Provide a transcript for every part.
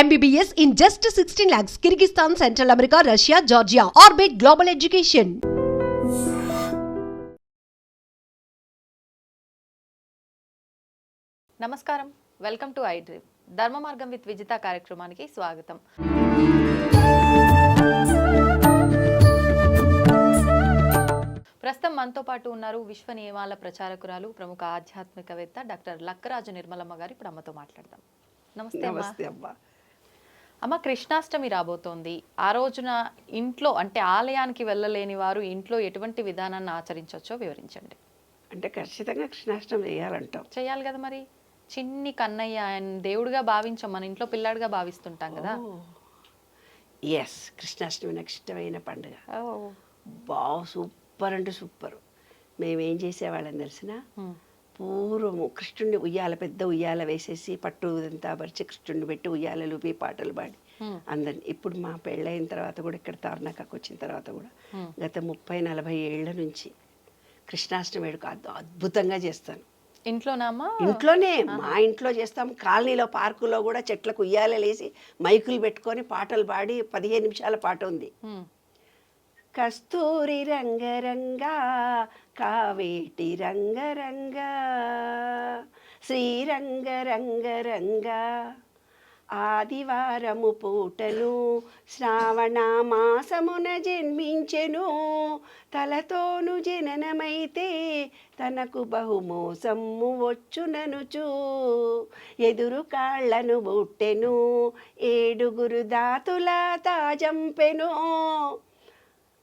MBBS in just 16 lakhs, Kyrgyzstan, Central America, Russia, Georgia. Orbit Global Education. నమస్కారం. Welcome to I dream Dharma Margam with Vijitha కార్యక్రమానికి స్వాగతం. ప్రస్తుతం మనతో పాటు ఉన్నారు విశ్వ నియమాల ప్రచారకురాలు ప్రముఖ ఆధ్యాత్మికవేత్త డాక్టర్ లక్కరాజు నిర్మలమ్మ గారు. ఇప్పుడు అమ్మతో మాట్లాడదాం. నమస్తే అమ్మా. నమస్తే అమ్మా కృష్ణాష్టమి రాబోతోంది. ఆ రోజున ఇంట్లో అంటే ఆలయానికి వెళ్ళలేని వారు ఇంట్లో ఎటువంటి విధానాన్ని ఆచరించవచ్చో వివరించండి. అంటే ఖచ్చితంగా కృష్ణాష్టమి చేయాలంటాం. చేయాలి కదా మరి. చిన్ని కన్నయ్య ఆయన దేవుడిగా భావించాం. మన ఇంట్లో పిల్లాడిగా భావిస్తుంటాం కదా. ఎస్ కృష్ణాష్టమి నాకు ఇష్టమైన పండుగ. బాగా సూపర్ అంటే సూపర్. మేము ఏం చేసేవాళ్ళం తెలిసిన. పూర్వము కృష్ణుడిని ఉయ్యాల పెద్ద ఉయ్యాల వేసేసి పట్టు ఇదంతా పరిచి కృష్ణుడిని పెట్టి ఉయ్యాలలు పీ పాటలు పాడి. అందరిని ఇప్పుడు మా పెళ్ళైన తర్వాత కూడా ఇక్కడ తార్నాకకు వచ్చిన తర్వాత కూడా. గత ముప్పై నలభై ఏళ్ళ నుంచి కృష్ణాష్టమి వేడుక అద్భు- అద్భుతంగా చేస్తాను ఇంట్లోనామా ఇంట్లోనే మా ఇంట్లో చేస్తాం కాలనీలో పార్కులో కూడా చెట్లకు ఉయ్యాలలేసి మైకులు పెట్టుకొని పాటలు పాడి పదిహేను నిమిషాల పాట ఉంది. కస్తూరి రంగరంగా కావేటి రంగరంగా శ్రీరంగ రంగరంగా ఆదివారము పూటను శ్రావణ మాసమున జన్మించెను. తలతోను జననమైతే తనకు బహుమోసమ్ము వచ్చుననుచు. ఎదురు కాళ్ళను బుట్టెను ఏడుగురు దాతుల తాజంపెను.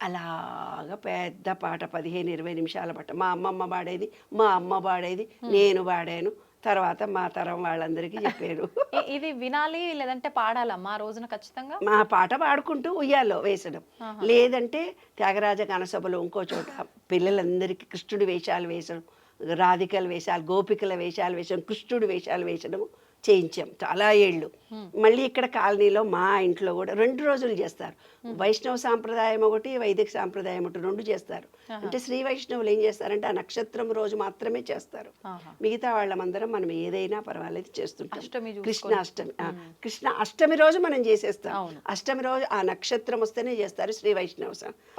అలాగ పెద్ద పాట పదిహేను ఇరవై నిమిషాల పాట. మా అమ్మమ్మ పాడేది మా అమ్మ పాడేది నేను పాడాను. తర్వాత మా తరం వాళ్ళందరికీ చెప్పారు ఇది వినాలి లేదంటే పాడాలమ్మా రోజున ఖచ్చితంగా? మా పాట పాడుకుంటూ ఉయ్యాలో వేసడం. లేదంటే త్యాగరాజ గణసభలో ఇంకో చోట పిల్లలందరికీ కృష్ణుడి వేషాలు వేసడం రాధికల వేషాలు గోపికల వేషాలు వేసడం కృష్ణుడి వేషాలు వేసడం చేయించాం. చాలా ఏళ్ళు. మళ్ళీ ఇక్కడ కాలనీలో మా ఇంట్లో కూడా రెండు రోజులు చేస్తారు. వైష్ణవ సాంప్రదాయం ఒకటి వైదిక సాంప్రదాయం ఒకటి రెండు చేస్తారు. అంటే శ్రీ వైష్ణవులు ఏం చేస్తారంటే ఆ నక్షత్రం రోజు మాత్రమే చేస్తారు. మిగతా వాళ్ళమందరం మనం ఏదైనా పర్వాలేదు చేస్తుంటాం. అష్టమి. కృష్ణాష్టమి ఆ, కృష్ణ అష్టమి రోజు మనం చేసేస్తాం. అష్టమి రోజు ఆ నక్షత్రం వస్తేనే చేస్తారు శ్రీ వైష్ణవ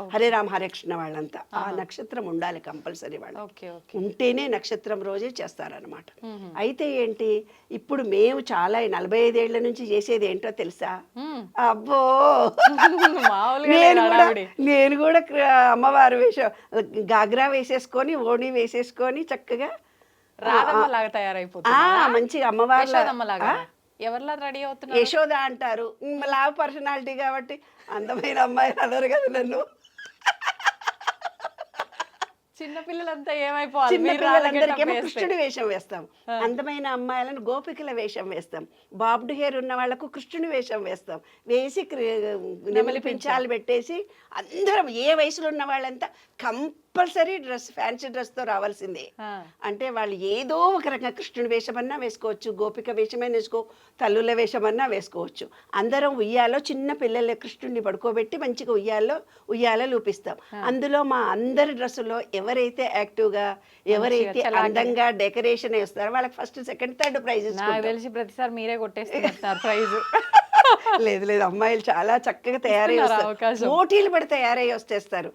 హరే రామ హరే కృష్ణ వాళ్ళంతా. ఆ నక్షత్రం ఉండాలి కంపల్సరీ వాళ్ళు ఉంటేనే నక్షత్రం రోజే చేస్తారనమాట అయితే ఏంటి? ఇప్పుడు మేము చాలా నలభై ఐదేళ్ళ నుంచి చేసేది ఏంటో తెలుసా. అబ్బో! నేను కూడా. నేను కూడా అమ్మవారు వేషం గాగ్రా వేసేసుకొని ఓణి వేసేసుకొని చక్కగా రాధమ్మ లాగా తయారైపోతుంది ఆ మంచిగా అమ్మవారు ఎవరిలా రెడీ అవుతున్నారు? యశోద అంటారు. లావ్ పర్సనాలిటీ కాబట్టి అందమైన అమ్మాయి అదరు కదా నన్ను. చిన్న పిల్లలంతా ఏమైపోవాలి? చిన్న మీరు రాధ పిల్లలందరికీ getup వేస్తే. కృష్ణుడి వేషం వేస్తాం. అందమైన అమ్మాయిలను గోపికల వేషం వేస్తాం. బాబ్డ్ హెయిర్ ఉన్న వాళ్ళకు కృష్ణుడి వేషం వేస్తాం. వేసి నెమలి పించాలు పెట్టేసి అందరం ఏ వయసులో ఉన్న వాళ్ళంతా కంపల్సరీ డ్రెస్ ఫ్యాన్సీ డ్రెస్తో రావాల్సిందే. ఆ. అంటే వాళ్ళు ఏదో ఒక రకంగా కృష్ణుడి వేషమన్నా వేసుకోవచ్చు గోపిక వేషమైనా వేసుకో తల్లుల వేషమన్నా వేసుకోవచ్చు. అందరం ఉయ్యాలో చిన్న పిల్లల కృష్ణుడిని పడుకోబెట్టి మంచిగా ఉయ్యాలో ఉయ్యాలో లూపిస్తాం. అందులో మా అందరి డ్రెస్సులో ఎవరైతే యాక్టివ్గా ఎవరైతే అందంగా డెకరేషన్ వేస్తారో వాళ్ళకి ఫస్ట్ సెకండ్ థర్డ్ ప్రైజ్ నాకు తెలిసి ప్రతిసారి మీరే కొట్టేస్తున్నారు ప్రైజ్. లేదు లేదు. అమ్మాయిలు చాలా చక్కగా తయారై వస్తారు? పోటీలు పడి తయారై వస్తేస్తారు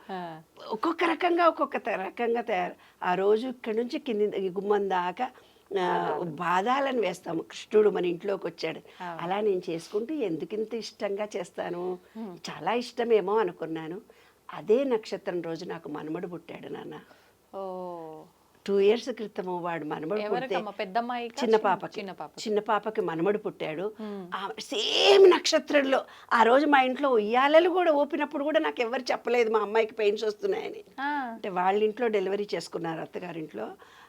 ఒక్కొక్క రకంగా ఒక్కొక్క రకంగా తయారు. ఆ రోజు ఇక్కడి నుంచి కింది గుమ్మం దాకా బాధాలను వేస్తాము. కృష్ణుడు మన ఇంట్లోకి వచ్చాడు. అలా నేను చేసుకుంటూ ఎందుకింత ఇష్టంగా చేస్తాను? చాలా ఇష్టమేమో అనుకున్నాను. అదే నక్షత్రం రోజు నాకు మనమడు పుట్టాడు నాన్న. ఓ. టూ ఇయర్స్ క్రితము వాడు మనమడు పుడితే చిన్న పాపకి. చిన్న పాప చిన్న పాపకి మనమడు పుట్టాడు. సేమ్ నక్షత్రంలో ఆ రోజు మా ఇంట్లో ఉయ్యాలలు కూడా ఊపినప్పుడు కూడా నాకు ఎవరు చెప్పలేదు మా అమ్మాయికి పెయిన్స్ వస్తున్నాయని. అంటే వాళ్ళ ఇంట్లో డెలివరీ చేసుకున్నారు అత్తగారింట్లో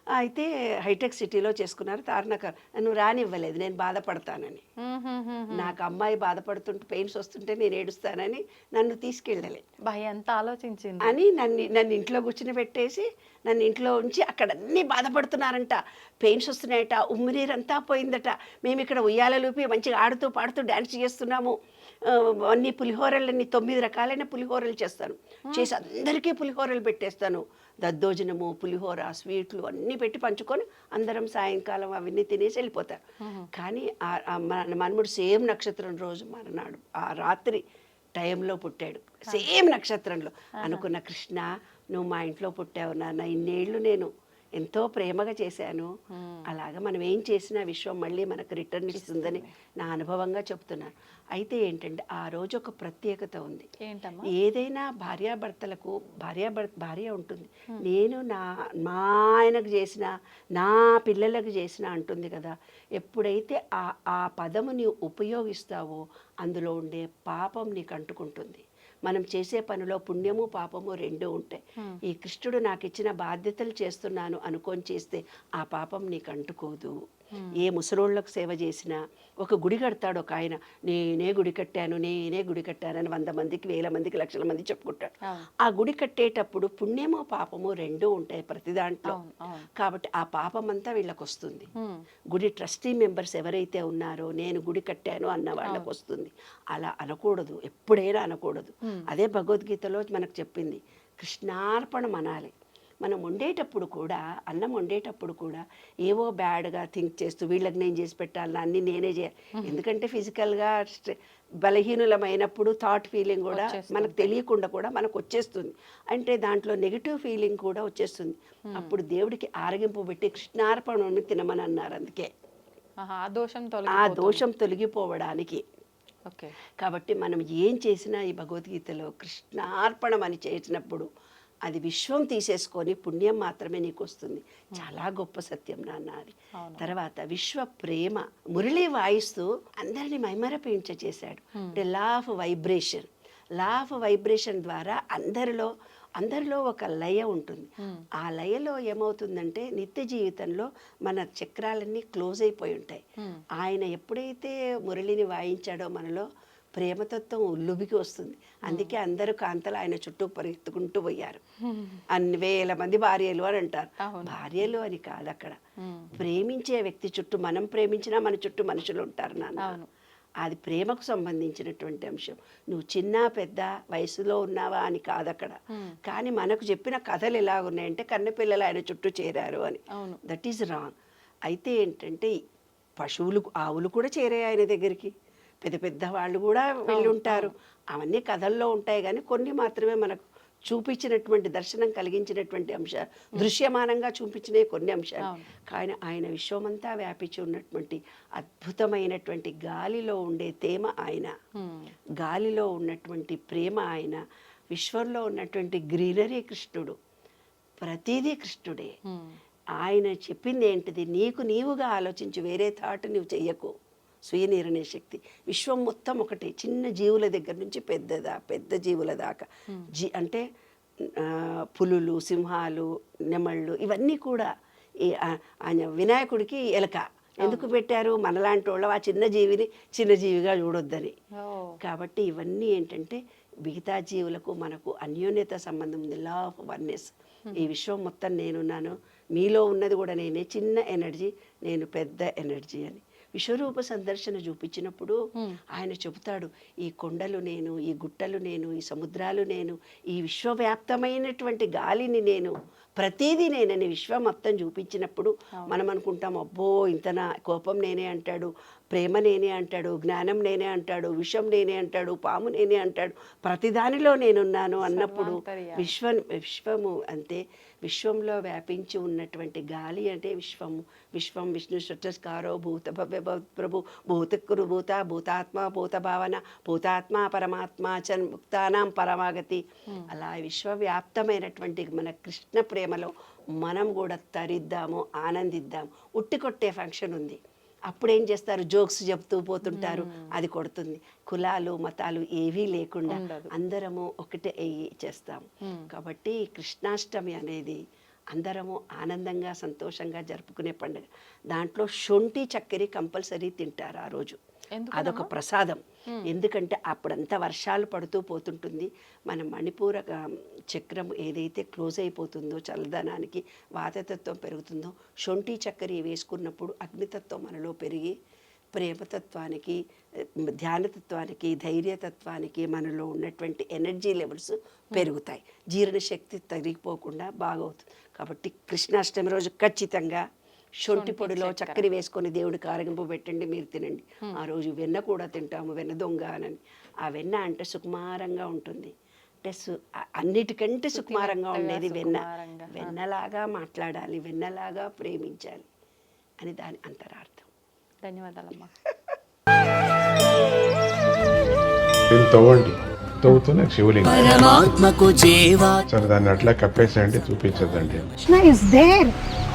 అయితే హైటెక్ సిటీలో చేసుకున్నారు. తారనకర్ నువ్వు రానివ్వలేదు నేను బాధపడతానని. నాకు అమ్మాయి బాధపడుతుంటే పెయిన్స్ వస్తుంటే నేను ఏడుస్తానని నన్ను తీసుకెళ్ళలే. భయ ఎంత ఆలోచించింది. అని నన్ను నన్ను ఇంట్లో కూర్చుని పెట్టేసి నన్ను ఇంట్లో ఉంచి అక్కడ అన్నీ బాధపడుతున్నారంట. పెయిన్స్ వస్తున్నాయట ఉమ్మినీరంతా పోయిందట. మేము ఇక్కడ ఉయ్యాలలూపి మంచిగా ఆడుతూ పాడుతూ డ్యాన్స్ చేస్తున్నాము. అన్ని పులిహోరలన్నీ తొమ్మిది రకాలైన పులిహోరలు చేస్తాను. చేసి అందరికీ పులిహోరలు పెట్టేస్తాను. దద్దోజనము పులిహోర స్వీట్లు అన్నీ పెట్టి పంచుకొని అందరం సాయంకాలం అవన్నీ తినేసి వెళ్ళిపోతారు కానీ మనముడు సేమ్ నక్షత్రం నక్షత్రం రోజు మరునాడు. ఆ రాత్రి టైంలో పుట్టాడు. సేమ్ నక్షత్రంలో అనుకున్న కృష్ణ నువ్వు మా ఇంట్లో పుట్టావు నాన్న ఇన్నేళ్ళు నేను ఎంతో ప్రేమగా చేశాను. అలాగా మనం ఏం చేసినా విశ్వం మళ్ళీ మనకు రిటర్న్ ఇస్తుందని నా అనుభవంగా చెప్తున్నాను అయితే ఏంటంటే ఆ రోజు ఒక ప్రత్యేకత ఉంది. ఏదైనా భార్యాభర్తలకు భార్యాభర్త భార్య ఉంటుంది. నేను నా మా ఆయనకు చేసిన నా పిల్లలకు చేసిన అంటుంది కదా. ఎప్పుడైతే ఆ ఆ పదము నీవు ఉపయోగిస్తావో అందులో ఉండే పాపం నీకు అంటుకుంటుంది. మనం చేసే పనిలో పుణ్యము పాపము రెండు ఉంటాయి ఈ కృష్ణుడు నాకు ఇచ్చిన బాధ్యతలు చేస్తున్నాను అనుకొని చేస్తే ఆ పాపం నీకు అంటుకోదు ఏ ముసలోళ్ళకు సేవ చేసినా ఒక గుడి కడతాడు ఒక ఆయన నేనే గుడి కట్టాను నేనే గుడి కట్టానని వంద మందికి వేల మందికి లక్షల మంది చెప్పుకుంటాడు. ఆ గుడి కట్టేటప్పుడు పుణ్యము పాపము రెండూ ఉంటాయి ప్రతి దాంట్లో. కాబట్టి ఆ పాపం అంతా వీళ్ళకి వస్తుంది. గుడి ట్రస్టీ మెంబర్స్ ఎవరైతే ఉన్నారో నేను గుడి కట్టాను అన్న వాళ్ళకి వస్తుంది. అలా అనకూడదు ఎప్పుడైనా అనకూడదు. అదే భగవద్గీతలో మనకు చెప్పింది కృష్ణార్పణం అనాలి మనం వండేటప్పుడు కూడా అన్నం వండేటప్పుడు కూడా ఏవో బ్యాడ్గా థింక్ చేస్తూ వీళ్ళకి నేను చేసి పెట్టాలి అన్ని నేనే చేయాలి. ఎందుకంటే ఫిజికల్గా బలహీనులమైనప్పుడు థాట్ ఫీలింగ్ కూడా మనకు తెలియకుండా కూడా మనకు వచ్చేస్తుంది. అంటే దాంట్లో నెగిటివ్ ఫీలింగ్ కూడా వచ్చేస్తుంది. అప్పుడు దేవుడికి ఆరగింపు పెట్టి కృష్ణార్పణం తినమని అన్నారు అందుకే. ఆ దోషం ఆ దోషం తొలగిపోవడానికి. ఓకే. కాబట్టి మనం ఏం చేసినా ఈ భగవద్గీతలో కృష్ణార్పణం అని చేసినప్పుడు అది విశ్వం తీసేసుకొని పుణ్యం మాత్రమే నీకు వస్తుంది చాలా గొప్ప సత్యం నాన్న అది. తర్వాత విశ్వ ప్రేమ మురళి వాయిస్తూ అందరినీ మైమరపించ చేశాడు. అంటే law of vibration law of vibration ద్వారా అందరిలో అందరిలో ఒక లయ ఉంటుంది. ఆ లయలో ఏమవుతుందంటే నిత్య జీవితంలో మన చక్రాలన్నీ క్లోజ్ అయిపోయి ఉంటాయి. ఆయన ఎప్పుడైతే మురళిని వాయించాడో మనలో ప్రేమతత్వం ఉల్లుబికి వస్తుంది. అందుకే అందరూ కాంతలు ఆయన చుట్టూ పరిగెత్తుకుంటూ పోయారు. అన్ని వేల మంది భార్యలు అని అంటారు. భార్యలు అని కాదు అక్కడ. ప్రేమించే వ్యక్తి చుట్టూ మనం ప్రేమించినా మన చుట్టూ మనుషులు ఉంటారు నాన్న. అది ప్రేమకు సంబంధించినటువంటి అంశం. నువ్వు చిన్న పెద్ద వయసులో ఉన్నావా అని కాదు అక్కడ. కానీ మనకు చెప్పిన కథలు ఎలా ఉన్నాయంటే కన్నెపిల్లలు ఆయన చుట్టూ చేరారు అని. దట్ ఈజ్ రాంగ్ అయితే ఏంటంటే పశువులు ఆవులు కూడా చేరాయి ఆయన దగ్గరికి. పెద్ద పెద్ద వాళ్ళు కూడా వెళ్ళి ఉంటారు. అవన్నీ కథల్లో ఉంటాయి కానీ కొన్ని మాత్రమే మనకు చూపించినటువంటి దర్శనం కలిగించినటువంటి అంశ దృశ్యమానంగా చూపించిన కొన్ని అంశాలు. కానీ ఆయన విశ్వమంతా వ్యాపించి ఉన్నటువంటి అద్భుతమైనటువంటి గాలిలో ఉండే తేమ ఆయన. గాలిలో ఉన్నటువంటి ప్రేమ ఆయన. విశ్వంలో ఉన్నటువంటి గ్రీనరీ కృష్ణుడు. ప్రతిదీ కృష్ణుడే. ఆయన చెప్పింది ఏంటిది? నీకు నీవుగా ఆలోచించి వేరే థాట్ నువ్వు చెయ్యకు. స్వీయ నిర్ణయ శక్తి. విశ్వం మొత్తం ఒకటి చిన్న జీవుల దగ్గర నుంచి పెద్దదా పెద్ద జీవుల దాకా. జీ అంటే పులులు సింహాలు నెమళ్ళు ఇవన్నీ కూడా ఆయన వినాయకుడికి ఎలక. ఎందుకు పెట్టారు? మనలాంటి వాళ్ళు ఆ చిన్న జీవిని చిన్న జీవిగా చూడొద్దని. కాబట్టి ఇవన్నీ ఏంటంటే మిగతా జీవులకు మనకు అన్యోన్యత సంబంధం ఉంది. లా ఆఫ్ వన్నెస్ ఈ విశ్వం మొత్తం నేనున్నాను. మీలో ఉన్నది కూడా నేనే. చిన్న ఎనర్జీ నేను పెద్ద ఎనర్జీ అని. విశ్వరూప సందర్శన చూపించినప్పుడు ఆయన చెబుతాడు ఈ కొండలు నేను ఈ గుట్టలు నేను ఈ సముద్రాలు నేను ఈ విశ్వవ్యాప్తమైనటువంటి గాలిని నేను ప్రతిదీ నేనని విశ్వం మొత్తం చూపించినప్పుడు మనం అనుకుంటాం అబ్బో ఇంతనా కోపం నేనే అంటాడు ప్రేమ నేనే అంటాడు జ్ఞానం నేనే అంటాడు విషం నేనే అంటాడు పాము నేనే అంటాడు ప్రతిదానిలో నేనున్నాను అన్నప్పుడు. విశ్వ విశ్వము అంటే విశ్వంలో వ్యాపించి ఉన్నటువంటి గాలి అంటే విశ్వము. విశ్వం విష్ణు సృష్టస్కారో భూత భవ్య భవ- ప్రభు భూతకురు భూత భూతాత్మ భూత భావన భూతాత్మ పరమాత్మ చ ముక్తానాం పరమాగతి. అలా విశ్వవ్యాప్తమైనటువంటి మన కృష్ణ ప్రేమలో మనం కూడా తరిద్దాము ఆనందిద్దాం ఉట్టి కొట్టే ఫంక్షన్ ఉంది. అప్పుడు ఏం చేస్తారు? జోక్స్ చెప్తూ పోతుంటారు. అది కొడుతుంది. కులాలు మతాలు ఏవీ లేకుండా. అందరము ఒకటే అయ్యి చేస్తాము. కాబట్టి కృష్ణాష్టమి అనేది అందరము ఆనందంగా సంతోషంగా జరుపుకునే పండుగ. దాంట్లో శొంఠి చక్కెర కంపల్సరీ తింటారు ఆ రోజు? అదొక ప్రసాదం. ఎందుకంటే అప్పుడంతా వర్షాలు పడుతూ పోతుంటుంది. మన మణిపూర చక్రం ఏదైతే క్లోజ్ అయిపోతుందో చల్లదనానికి వాతతత్వం పెరుగుతుందో శొంఠి చక్కెర వేసుకున్నప్పుడు అగ్నితత్వం మనలో పెరిగి ప్రేమతత్వానికి ధ్యానతత్వానికి ధైర్యతత్వానికి మనలో ఉన్నటువంటి ఎనర్జీ లెవెల్స్ పెరుగుతాయి. జీర్ణశక్తి తరిగిపోకుండా బాగవుతుంది. కాబట్టి కృష్ణాష్టమి రోజు ఖచ్చితంగా శొంఠి పొడిలో చక్కెర. వేసుకొని దేవుడికి ఆరగింపు పెట్టండి మీరు తినండి. ఆ రోజు వెన్న కూడా తింటాము వెన్న దొంగ అని ఆ వెన్న అంటే సుకుమారంగా ఉంటుంది. అంటే సు- అన్నిటికంటే సుకుమారంగా ఉండేది వెన్న. వెన్నలాగా మాట్లాడాలి వెన్నలాగా ప్రేమించాలి అని దాని అంతరార్థం. ధన్యవాదాలమ్మా. తవ్వండి. తవ్వుతూనే శివలింగం. పరమాత్మకు జీవా. సరే దాన్ని అట్లా కప్పేసేయండి చూపించదండి కృష్ణ ఇస్ దేర్